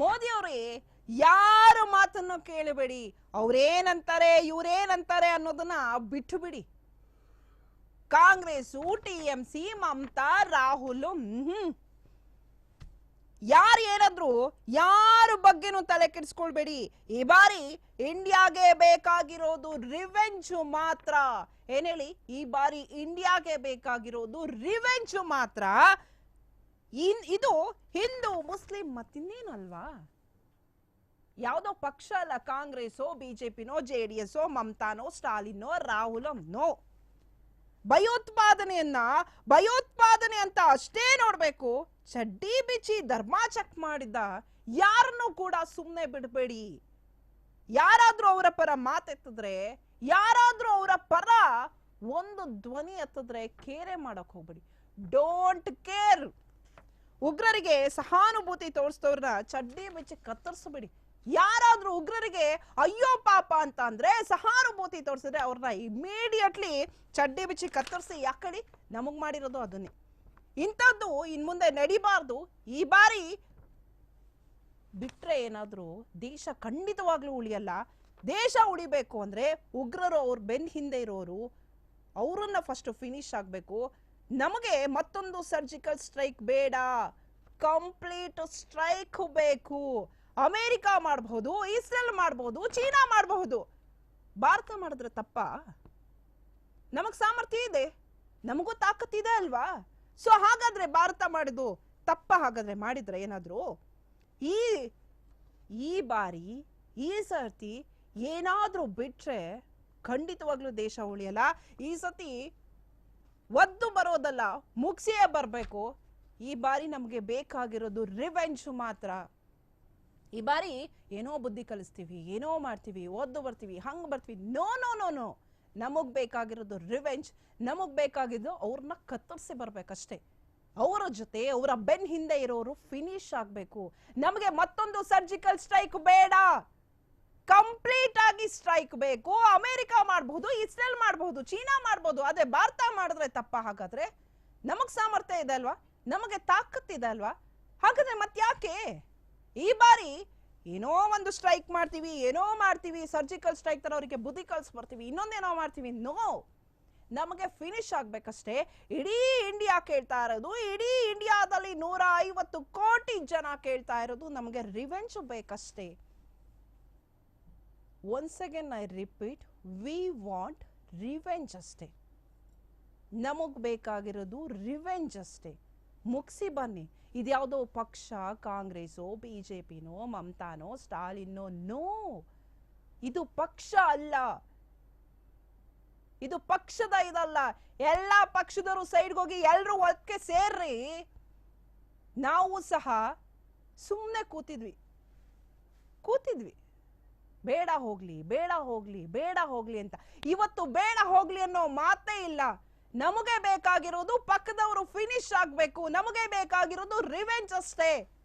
ಮೋದಿ ಅವರೇ ಯಾರ ಮಾತನ್ನು ಕೇಳಬೇಡಿ, ಅವ್ರೇನಂತಾರೆ, ಇವ್ರೇನಂತಾರೆ ಅನ್ನೋದನ್ನ ಬಿಟ್ಟು ಬಿಡಿ ಕಾಂಗ್ರೆಸ್ ಸಿ, ಮಮತಾ, ರಾಹುಲ್, ಹ್ಮ್. ಯಾರು ಏನಾದ್ರು ಯಾರ ಬಗ್ಗೆನೂ ತಲೆ ಕೆಡಿಸ್ಕೊಳ್ಬೇಡಿ. ಈ ಬಾರಿ ಇಂಡಿಯಾಗೆ ಬೇಕಾಗಿರೋದು ರಿವೆಂಜ್ ಮಾತ್ರ. ಏನ್ ಹೇಳಿ, ಈ ಬಾರಿ ಇಂಡಿಯಾಗೆ ಬೇಕಾಗಿರೋದು ರಿವೆಂಜ್ ಮಾತ್ರ. ಇದು ಹಿಂದೂ, ಮುಸ್ಲಿಂ ಮತ್ತಿನ್ನೇನು ಅಲ್ವಾ? ಯಾವುದೋ ಪಕ್ಷ ಅಲ್ಲ, ಕಾಂಗ್ರೆಸ್ಸೋ, ಬಿಜೆಪಿನೋ, ಜೆ ಡಿ ಎಸ್ಸೋ, ಮಮತಾನೋ ಸ್ಟಾಲಿನೋ ರಾಹುಲೋ ನೋ ಭಯೋತ್ಪಾದನೆಯನ್ನ, ಭಯೋತ್ಪಾದನೆ ಅಂತ ಅಷ್ಟೇ ನೋಡ್ಬೇಕು. ಚಡ್ಡಿ ಬಿಚ್ಚಿ ಧರ್ಮ ಚೆಕ್ ಮಾಡಿದ್ದ ಯಾರನ್ನೂ ಕೂಡ ಸುಮ್ಮನೆ ಬಿಡಬೇಡಿ. ಯಾರಾದ್ರೂ ಅವರ ಪರ ಮಾತೆತ್ತಿದ್ರೆ, ಯಾರಾದ್ರೂ ಅವರ ಪರ ಒಂದು ಧ್ವನಿ ಎತ್ತಿದ್ರೆ ಕೇರೆ ಮಾಡಕ್ ಹೋಗ್ಬೇಡಿ. ಡೋಂಟ್ ಕೇರ್ ಉಗ್ರರಿಗೆ ಸಹಾನುಭೂತಿ ತೋರಿಸಿದವ್ರನ್ನ ಚಡ್ಡಿ ಬಿಚ್ಚಿ ಕತ್ತರಿಸಬೇಡಿ ಯಾರಾದ್ರೂ ಉಗ್ರರಿಗೆ ಅಯ್ಯೋ ಪಾಪ ಅಂತ ಅಂದ್ರೆ ಸಹಾನುಭೂತಿ ತೋರಿಸಿದ್ರೆ ಅವ್ರನ್ನ ಇಮಿಡಿಯೇಟ್ಲಿ ಚಡ್ಡಿ ಬಿಚ್ಚಿ ಕತ್ತರಿಸಿ ಯಾಕಡಿ ನಮಗ್ ಮಾಡಿರೋದು ಅದನ್ನೇ. ಇಂಥದ್ದು ಇನ್ ಮುಂದೆ ನಡಿಬಾರ್ದು. ಈ ಬಾರಿ ಬಿಟ್ರೆ ಏನಾದ್ರೂ ದೇಶ ಖಂಡಿತವಾಗ್ಲೂ ಉಳಿಯಲ್ಲ. ದೇಶ ಉಳಿಬೇಕು ಅಂದ್ರೆ ಉಗ್ರರು ಅವ್ರ ಬೆನ್ ಹಿಂದೆ ಇರೋರು, ಅವರನ್ನ ಫಸ್ಟ್ ಫಿನಿಶ್ ಆಗಬೇಕು. ನಮಗೆ ಮತ್ತೊಂದು ಸರ್ಜಿಕಲ್ ಸ್ಟ್ರೈಕ್ ಬೇಡ. ಕಂಪ್ಲೀಟ್ ಸ್ಟ್ರೈಕ್ ಬೇಕು. ಅಮೆರಿಕ ಮಾಡಬಹುದು, ಇಸ್ರೇಲ್ ಮಾಡಬಹುದು, ಚೀನಾ ಮಾಡಬಹುದು. ಭಾರತ ಮಾಡಿದ್ರೆ ತಪ್ಪ? ನಮಗ್ ಸಾಮರ್ಥ್ಯ ಇದೆ. ನಮಗೂ ತಾಕತ್ತಿದೆ ಅಲ್ವಾ? ಸೊ ಹಾಗಾದ್ರೆ ಭಾರತ ಮಾಡಿದ್ದು ತಪ್ಪ ಹಾಗಾದ್ರೆ ಮಾಡಿದ್ರೆ ಏನಾದ್ರು? ಈ ಈ ಬಾರಿ, ಈ ಸರ್ತಿ ಏನಾದ್ರೂ ಬಿಟ್ರೆ ಖಂಡಿತವಾಗ್ಲೂ ದೇಶ ಉಳಿಯಲ್ಲ. ಈ ಸತಿ ಒದ್ದು ಬರೋದಲ್ಲ, ಮುಗಿಸಿಯೇ ಬರಬೇಕು. ಈ ಬಾರಿ ನಮಗೆ ಬೇಕಾಗಿರೋದು ರಿವೆಂಜ್ ಮಾತ್ರ. ಈ ಬಾರಿ ಏನೋ ಬುದ್ಧಿ ಕಲಿಸ್ತೀವಿ, ಏನೋ ಮಾಡ್ತೀವಿ ಒದ್ದು ಬರ್ತೀವಿ, ಹಂಗ್ ಬರ್ತೀವಿ. ನೋ ನೋ ನೋ ನೋ ನಮಗೆ ಬೇಕಾಗಿರೋದು ರಿವೆಂಜ್ ನಮಗೆ ಬೇಕಾಗಿದ್ದು ಅವ್ರನ್ನ ಕತ್ತರಿಸಿ ಬರಬೇಕಷ್ಟೇ. ಅವರ ಜೊತೆ, ಅವರ ಬೆನ್ ಹಿಂದೆ ಇರೋರು ಫಿನಿಶ್ ಆಗಬೇಕು. ನಮಗೆ ಮತ್ತೊಂದು ಸರ್ಜಿಕಲ್ ಸ್ಟ್ರೈಕ್ ಬೇಡ. ಸ್ಟ್ರೈಕ್ ಬೇಕು ಅಮೆರಿಕ ಮಾಡಬಹುದು ಇಸ್ರೇಲ್ ಮಾಡಬಹುದು ಚೀನಾ ಮಾಡಬಹುದು ಅದೇ ಭಾರತ ಮಾಡಿದ್ರೆ ತಪ್ಪ ಹಾಗಾದ್ರೆ? ನಮಗ್ ಸಾಮರ್ಥ್ಯ ಇದೆ ಅಲ್ವಾ? ನಮಗೆ ತಾಕತ್ತಿದೆ ಅಲ್ವಾ? ಹಾಗಾದ್ರೆ ಮತ್ಯಾಕೆ ಈ ಬಾರಿ ಏನೋ ಒಂದು ಸ್ಟ್ರೈಕ್ ಮಾಡ್ತೀವಿ, ಏನೋ ಮಾಡ್ತೀವಿ, ಸರ್ಜಿಕಲ್ ಸ್ಟ್ರೈಕ್ ತರ ಅವರಿಗೆ ಬುದ್ಧಿ ಕಲಿಸ್ಬರ್ತೀವಿ, ಇನ್ನೊಂದೇನೋ ಮಾಡ್ತೀವಿ. ನೋ, ನಮಗೆ ಫಿನಿಶ್ ಆಗ್ಬೇಕಷ್ಟೇ. ಇಡೀ ಇಂಡಿಯಾ ಕೇಳ್ತಾ ಇರೋದು, ಇಡೀ ಇಂಡಿಯಾದಲ್ಲಿ ನೂರ ಐವತ್ತು ಕೋಟಿ ಜನ ಕೇಳ್ತಾ ಇರೋದು ನಮಗೆ ರಿವೆಂಜ್ ಬೇಕಷ್ಟೇ. Once again I repeat we want revenge ಅಷ್ಟೇ. ನಮಗ್ ಬೇಕಾಗಿರೋದು ರಿವೆಂಜ್ ಅಷ್ಟೇ. ಮುಗಿಸಿ ಬನ್ನಿ. ಇದ್ಯಾವುದೋ ಪಕ್ಷ, ಕಾಂಗ್ರೆಸ್ಸೋ ಪಿನೋ ಮಮತಾನೋ, ಸ್ಟಾಲಿನ್ನೋ, ನೋ. ಇದು ಪಕ್ಷ ಅಲ್ಲ. ಇದು ಪಕ್ಷದ ಇದಲ್ಲ. ಎಲ್ಲ ಪಕ್ಷದವರು ಸೈಡ್ಗೆ ಹೋಗಿ ಎಲ್ಲರೂ ಒಳಕ್ಕೆ ಸೇರ್ರಿ. ನಾವು ಸಹ ಸುಮ್ಮನೆ ಕೂತಿದ್ವಿ. ಕೂತಿದ್ವಿ. ಬೇಡ ಹೋಗ್ಲಿ ಬೇಡ ಹೋಗ್ಲಿ ಬೇಡ ಹೋಗ್ಲಿ ಅಂತ. ಇವತ್ತು ಬೇಡ ಹೋಗ್ಲಿ ಅನ್ನೋ ಮಾತೇ ಇಲ್ಲ. ನಮಗೆ ಬೇಕಾಗಿರೋದು ಪಕ್ಕದವರು ಫಿನಿಶ್ ಆಗ್ಬೇಕು. ನಮಗೆ ಬೇಕಾಗಿರೋದು ರಿವೆಂಜ್ ಅಷ್ಟೇ.